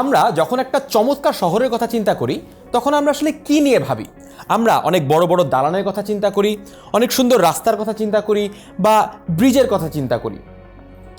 আমরা যখন একটা চমৎকার শহরের কথা চিন্তা করি, তখন আমরা আসলে কি নিয়ে ভাবি? আমরা অনেক বড় বড় দালানের কথা চিন্তা করি, অনেক সুন্দর রাস্তার কথা চিন্তা করি বা ব্রিজের কথা চিন্তা করি।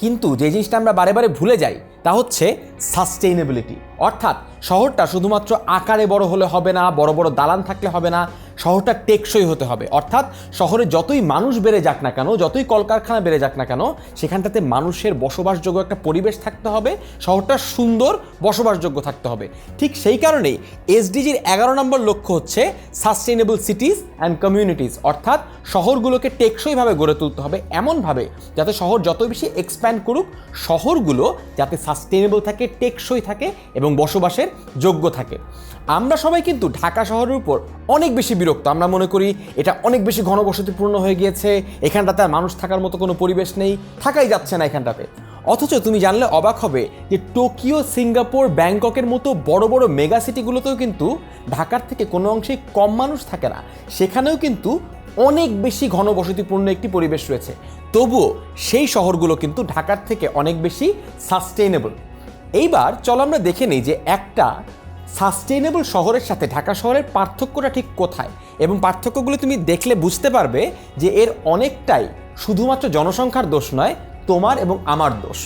কিন্তু যে জিনিসটা আমরা বারে বারে ভুলে যাই, তা হচ্ছে সাস্টেইনেবিলিটি অর্থাৎ শহরটা শুধুমাত্র আকারে বড় হলে হবে না, বড় বড় দালান থাকলে হবে না শহরটা টেকসই হতে হবে। অর্থাৎ শহরে যতই মানুষ বেড়ে যাক না কেন, যতই কলকারখানা বেড়ে যাক না কেন, সেখানটাতে মানুষের বসবাসযোগ্য একটা পরিবেশ থাকতে হবে, শহরটা সুন্দর বসবাসযোগ্য থাকতে হবে। ঠিক সেই কারণেই এসডিজির এগারো নম্বর লক্ষ্য হচ্ছে সাস্টেইনেবল সিটিজ অ্যান্ড কমিউনিটিস অর্থাৎ শহরগুলোকে টেকসইভাবে গড়ে তুলতে হবে এমনভাবে যাতে শহর যত বেশি এক্সপ্যান্ড করুক, শহরগুলো যাতে সাস্টেইনেবল থাকে, টেকসই থাকে এবং বসবাসের যোগ্য থাকে। আমরা সবাই কিন্তু ঢাকা শহরের উপর অনেক বেশি বিরক্ত। আমরা মনে করি এটা অনেক বেশি ঘনবসতিপূর্ণ হয়ে গিয়েছে। এখানটাতে আর মানুষ থাকার মতো কোনো পরিবেশ নেই। থাকাই যাচ্ছে না এখানটাতে। অথচ তুমি জানলে অবাক হবে যে টোকিও, সিঙ্গাপুর, ব্যাংককের মতো বড় বড় মেগা সিটিগুলোতেও কিন্তু ঢাকার থেকে কোনো অংশে কম মানুষ থাকে না। সেখানেও কিন্তু অনেক বেশি ঘনবসতিপূর্ণ একটি পরিবেশ রয়েছে। তবুও সেই শহরগুলো কিন্তু ঢাকার থেকে অনেক বেশি সাস্টেইনেবল এইবার চলো আমরা দেখে নিই যে একটা সাস্টেইনেবল শহরের সাথে, ঢাকা শহরের পার্থক্যটা ঠিক কোথায়? এবং পার্থক্যগুলো তুমি দেখলে বুঝতে পারবে যে এর অনেকটাই শুধুমাত্র জনসংখ্যার দোষ নয়, তোমার এবং আমার দোষ।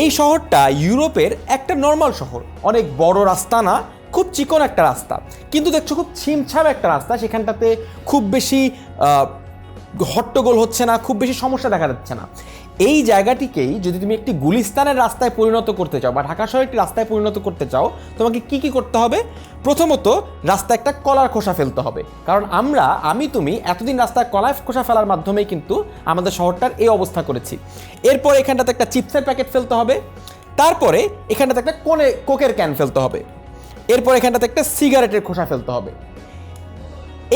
এই শহরটা ইউরোপের একটা নর্মাল শহর। অনেক বড় রাস্তা না, খুব চিকন একটা রাস্তা। কিন্তু দেখছ খুব ছিমছাম একটা রাস্তা, সেখানটাতে খুব বেশি হট্টগোল হচ্ছে না, খুব বেশি সমস্যা দেখা যাচ্ছে না। এই জায়গাটিকেই যদি তুমি একটি গুলিস্তানের রাস্তায় পরিণত করতে চাও বা ঢাকা শহরের একটি রাস্তায় পরিণত করতে চাও, তোমাকে কি কি করতে হবে? প্রথমত, রাস্তায় একটা কলার খোসা ফেলতে হবে। কারণ আমরা, আমি, তুমি এতদিন রাস্তায় কলার খোসা ফেলার মাধ্যমেই কিন্তু আমাদের শহরটার এই অবস্থা করেছি। এরপর এখানটাতে একটা চিপসের প্যাকেট ফেলতে হবে। তারপরে এখানটাতে একটা কোনে, কোকের ক্যান ফেলতে হবে। এরপর এখানটাতে একটা সিগারেটের খোসা ফেলতে হবে।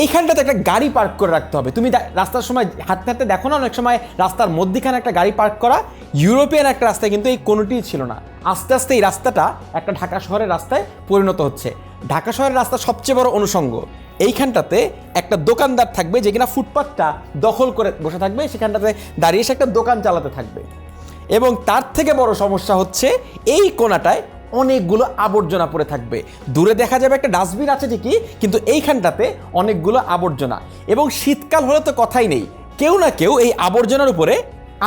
এইখানটাতে একটা গাড়ি পার্ক করে রাখতে হবে। তুমি রাস্তার সময় হাঁটতে হাঁটতে দেখো না, অনেক সময় রাস্তার মধ্যিখানে একটা গাড়ি পার্ক করা ইউরোপিয়ান একটা রাস্তায় কিন্তু এই কোনোটিই ছিল না। আস্তে আস্তে এই রাস্তাটা একটা ঢাকা শহরের রাস্তায় পরিণত হচ্ছে। ঢাকা শহরের রাস্তা সবচেয়ে বড় অনুষঙ্গ, এইখানটাতে একটা দোকানদার থাকবে যে কিনা ফুটপাথটা দখল করে বসে থাকবে, সেখানটাতে দাঁড়িয়ে সে একটা দোকান চালাতে থাকবে। এবং তার থেকে বড় সমস্যা হচ্ছে এই কোনাটায় অনেকগুলো আবর্জনা পড়ে থাকবে। দূরে দেখা যাবে একটা ডাস্টবিন আছে ঠিকই, কিন্তু এইখানটাতে অনেকগুলো আবর্জনা। এবং শীতকাল হলে তো কথাই নেই, কেউ না কেউ এই আবর্জনার উপরে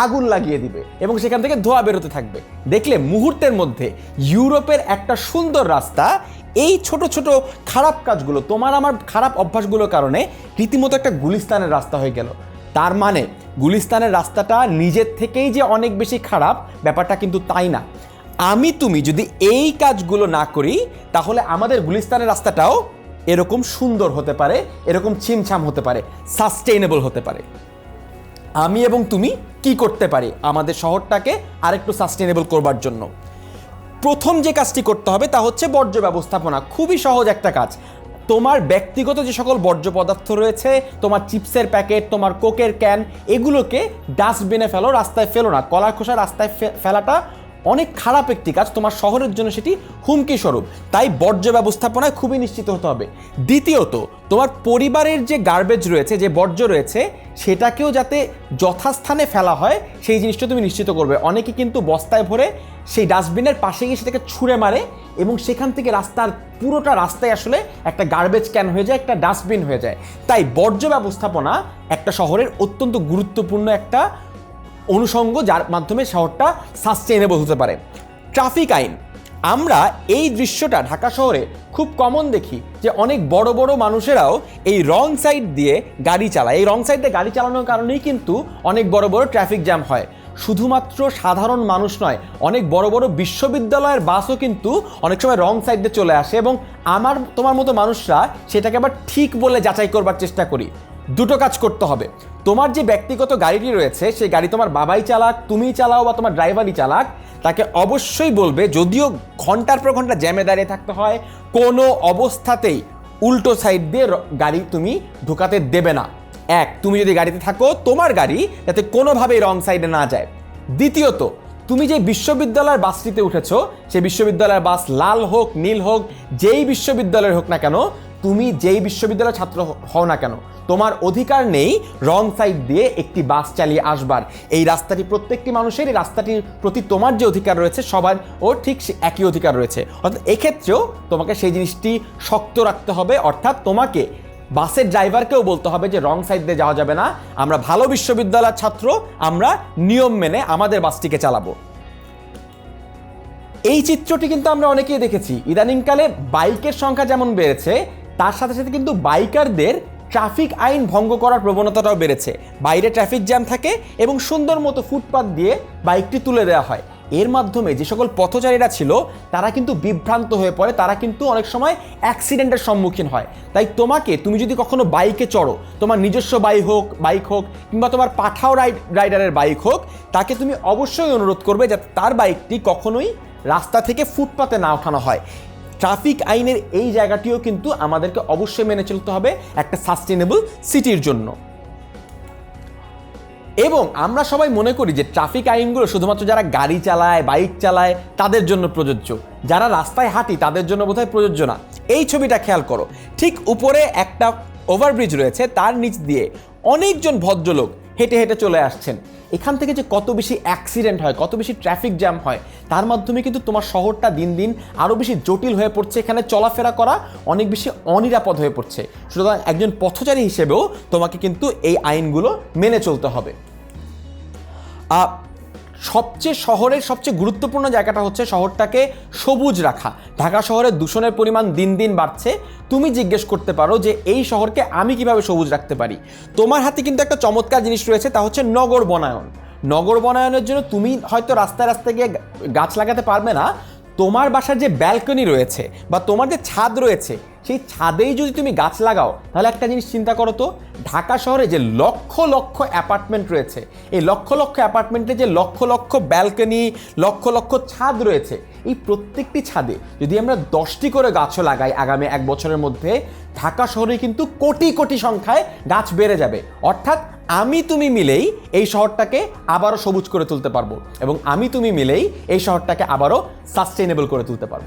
আগুন লাগিয়ে দিবে এবং সেখান থেকে ধোঁয়া বেরোতে থাকবে। দেখলে মুহূর্তের মধ্যে ইউরোপের একটা সুন্দর রাস্তা, এই ছোট ছোট খারাপ কাজগুলো, তোমার আমার খারাপ অভ্যাসগুলোর কারণে রীতিমতো একটা গুলিস্তানের রাস্তা হয়ে গেল। তার মানে গুলিস্তানের রাস্তাটা নিজের থেকেই যে অনেক বেশি খারাপ, ব্যাপারটা কিন্তু তাই না। আমি তুমি যদি এই কাজগুলো না করি, তাহলে আমাদের গুলিস্তানের রাস্তাটাও এরকম সুন্দর হতে পারে, এরকম ছিমছাম হতে পারে সাস্টেইনেবল হতে পারে। আমি এবং তুমি কি করতে পারি আমাদের শহরটাকে আরেকটু সাস্টেইনেবল করবার জন্য? প্রথম যে কাজটি করতে হবে তা হচ্ছে বর্জ্য ব্যবস্থাপনা। খুবই সহজ একটা কাজ। তোমার ব্যক্তিগত যে সকল বর্জ্য পদার্থ রয়েছে, তোমার চিপসের প্যাকেট, তোমার কোকের ক্যান, এগুলোকে ডাস্টবিনে ফেলো, রাস্তায় ফেলো না। কলার খোসা রাস্তায় ফেলাটা অনেক খারাপ একটি কাজ তোমার শহরের জন্য সেটি হুমকি স্বরূপ। তাই বর্জ্য ব্যবস্থাপনায় খুবই নিশ্চিত হতে হবে। দ্বিতীয়ত, তোমার পরিবারের যে গার্বেজ রয়েছে, যে বর্জ্য রয়েছে, সেটাকেও যাতে যথাস্থানে ফেলা হয়, সেই জিনিসটা তুমি নিশ্চিত করবে। অনেকে কিন্তু বস্তায় ভরে সেই ডাস্টবিনের পাশে গিয়ে সেটাকে ছুঁড়ে মারে এবং সেখান থেকে রাস্তার পুরোটা রাস্তায় আসলে একটা গার্বেজ ক্যান হয়ে যায়, একটা ডাস্টবিন হয়ে যায়। তাই বর্জ্য ব্যবস্থাপনা একটা শহরের অত্যন্ত গুরুত্বপূর্ণ একটা অনুষঙ্গ যার মাধ্যমে শহরটা সাস্টেইনেবল হতে পারে। ট্রাফিক আইন। আমরা এই দৃশ্যটা ঢাকা শহরে খুব কমন দেখি যে অনেক বড় বড় মানুষেরাও এই রং সাইড দিয়ে গাড়ি চালায়। এই রং সাইড দিয়ে গাড়ি চালানোর কারণেই কিন্তু অনেক বড় বড় ট্রাফিক জ্যাম হয়। শুধুমাত্র সাধারণ মানুষ নয়, অনেক বড় বড় বিশ্ববিদ্যালয়ের বাসও কিন্তু অনেক সময় রং সাইড দিয়ে চলে আসে এবং আমার, তোমার মতো মানুষরা সেটাকে আবার ঠিক বলে যাচাই করবার চেষ্টা করি। দুটো কাজ করতে হবে। তোমার যে ব্যক্তিগত গাড়িটি রয়েছে, সেই গাড়ি তোমার বাবাই চালাক তুমি চালাও বা তোমার ড্রাইভারই চালাক, তাকে অবশ্যই বলবে, যদিও ঘণ্টার পর ঘণ্টা জ্যামে দাঁড়িয়ে থাকতে হয়, কোনো অবস্থাতেই উল্টো সাইড দিয়ে গাড়ি তুমি ঢুকাতে দেবে না। এক, তুমি যদি গাড়িতে থাকো, তোমার গাড়ি যাতে কোনোভাবেই রং সাইডে না যায়। দ্বিতীয়ত, তুমি যে বিশ্ববিদ্যালয়ের বাসটিতে উঠেছো, সেই বিশ্ববিদ্যালয়ের বাস লাল হোক, নীল হোক, যেই বিশ্ববিদ্যালয়ের হোক না কেন তুমি যেই বিশ্ববিদ্যালয়ের ছাত্র হও না কেন, তোমার অধিকার নেই রং সাইড দিয়ে একটি বাস চালিয়ে আসবার। এই রাস্তাটি প্রত্যেকটি মানুষের, এই রাস্তাটির প্রতি তোমার যে অধিকার রয়েছে, সবার ও ঠিক একই অধিকার রয়েছে। অর্থাৎ এক্ষেত্রেও তোমাকে সেই জিনিসটি শক্ত রাখতে হবে, অর্থাৎ তোমাকে বাসের ড্রাইভারকেও বলতে হবে যে রং সাইড দিয়ে যাওয়া যাবে না। আমরা ভালো বিশ্ববিদ্যালয়ের ছাত্র, আমরা নিয়ম মেনে আমাদের বাসটিকে চালাবো। এই চিত্রটি কিন্তু আমরা অনেকেই দেখেছি। ইদানিংকালে বাইকের সংখ্যা যেমন বেড়েছে তার সাথে সাথে কিন্তু বাইকারদের ট্রাফিক আইন ভঙ্গ করার প্রবণতাটাও বেড়েছে। বাইরে ট্রাফিক জ্যাম থাকে এবং সুন্দর মতো ফুটপাত দিয়ে বাইকটি তুলে দেওয়া হয়। এর মাধ্যমে যে সকল পথচারীরা ছিল, তারা কিন্তু বিভ্রান্ত হয়ে পড়ে, তারা কিন্তু অনেক সময় অ্যাক্সিডেন্টের সম্মুখীন হয়। তাই তোমাকে, তুমি যদি কখনো বাইকে চড়ো, তোমার নিজস্ব বাইক হোক বাইক হোক, কিংবা তোমার পাঠাও রাইড রাইডারের বাইক হোক, তাকে তুমি অবশ্যই অনুরোধ করবে যাতে তার বাইকটি কখনোই রাস্তা থেকে ফুটপাতে না ওঠানো হয়। ট্রাফিক আইনের এই জায়গাটিও কিন্তু আমাদেরকে অবশ্যই মেনে চলতে হবে একটা সাস্টেনেবল সিটির জন্য। এবং আমরা সবাই মনে করি যে ট্রাফিক আইনগুলো শুধুমাত্র যারা গাড়ি চালায়, বাইক চালায়, তাদের জন্য প্রযোজ্য। যারা রাস্তায় হাঁটি, তাদের জন্য বোধহয় প্রযোজ্য না। এই ছবিটা খেয়াল করো। ঠিক উপরে একটা ওভারব্রিজ রয়েছে, তার নিচ দিয়ে অনেকজন ভদ্রলোক হেঁটে হেঁটে চলে আসছেন। এখান থেকে যে কত বেশি অ্যাক্সিডেন্ট হয়, কত বেশি ট্রাফিক জ্যাম হয়, তার মাধ্যমে কিন্তু তোমার শহরটা দিন দিন আরও বেশি জটিল হয়ে পড়ছে। এখানে চলাফেরা করা অনেক বেশি অনিরাপদ হয়ে পড়ছে। সুতরাং একজন পথচারী হিসেবেও তোমাকে কিন্তু এই আইনগুলো মেনে চলতে হবে। সবচেয়ে শহরের সবচেয়ে গুরুত্বপূর্ণ জায়গাটা হচ্ছে শহরটাকে সবুজ রাখা। ঢাকা শহরে দূষণের পরিমাণ দিন দিন বাড়ছে। তুমি জিজ্ঞেস করতে পারো যে এই শহরকে আমি কীভাবে সবুজ রাখতে পারি? তোমার হাতে কিন্তু একটা চমৎকার জিনিস রয়েছে, তা হচ্ছে নগর বনায়ন। নগর বনায়নের জন্য তুমি হয়তো রাস্তায় রাস্তায় গিয়ে গাছ লাগাতে পারবে না তোমার বাসার যে ব্যালকনি রয়েছে বা তোমার যে ছাদ রয়েছে, সেই ছাদেই যদি তুমি গাছ লাগাও, তাহলে একটা জিনিস চিন্তা করো তো, ঢাকা শহরে যে লক্ষ লক্ষ অ্যাপার্টমেন্ট রয়েছে, এই লক্ষ লক্ষ অ্যাপার্টমেন্টে যে লক্ষ লক্ষ ব্যালকনি লক্ষ লক্ষ ছাদ রয়েছে, এই প্রত্যেকটি ছাদে যদি আমরা দশটি করে গাছও লাগাই আগামী এক বছরের মধ্যে, ঢাকা শহরে কিন্তু কোটি কোটি সংখ্যায় গাছ বেড়ে যাবে। অর্থাৎ আমি তুমি মিলেই এই শহরটাকে আবারও সবুজ করে তুলতে পারব এবং আমি তুমি মিলেই এই শহরটাকে আবারও সাস্টেইনেবল করে তুলতে পারব।